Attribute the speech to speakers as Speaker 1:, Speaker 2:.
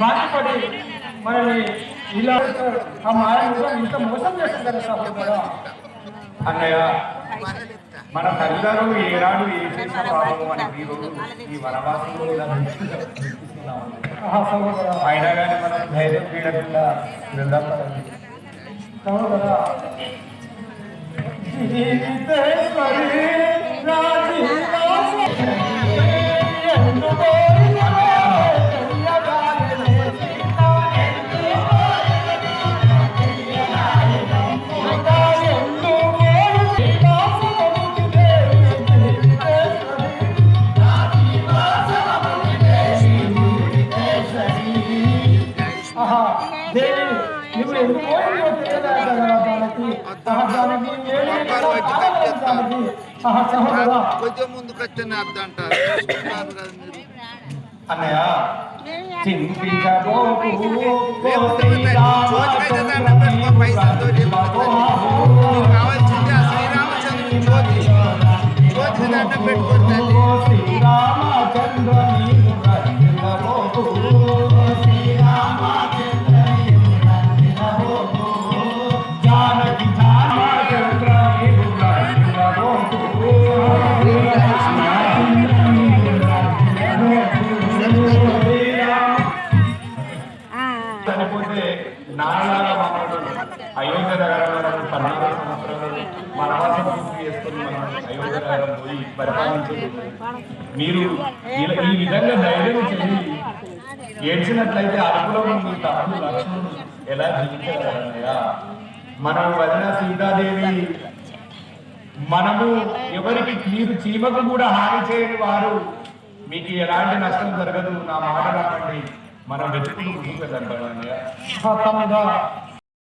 Speaker 1: బాధపడి మనల్ని ఇలా ఆ మాయ ఇంత మోసం చేస్తుంది సహోదరా
Speaker 2: అన్నయ్య మన తల్లిదండ్రులు ఏనాడు ఏ చేసిన పాపం అని ఈ ఈ వనవాసంలో ఇలా అయినా కానీ మనం ధైర్యం పీడకుండా వెళ్దాం
Speaker 1: కదా సహోదరా
Speaker 3: కొంచెం ముందుకు వచ్చేనే అర్థం అంటారు చూసుకుంటారు కదా మీరు
Speaker 2: అన్నయ్య
Speaker 3: కావాల్సింది ఆ శ్రీరామచంద్రుని జ్యోతి జ్యోతికి దండం పెట్టుకోండి
Speaker 2: నాన్నలాగా మమ్మల్ని అయోధ్య నగరంలో మనం పద్నాలుగు సంవత్సరాలు మనవాసం పూర్తి చేసుకుని మనం అయోధ్య నగరం పోయి పరిపాలించారు మీరు ఈ విధంగా ధైర్యం చేసి ఏడ్చినట్లయితే అదుపులో మీ తమ్ముడు లక్ష్మణుడు ఎలా జీవించారన్నయ్య మనం వదిన సీతాదేవి మనము ఎవరికి మీరు చీమకు కూడా హాని చేయని వారు మీకు ఎలాంటి నష్టం జరగదు నా మాట నమ్మండి మనం వెతుకులు ముందుకు వెళ్తాం అన్నయ్య
Speaker 1: ఆ తమ్ముడా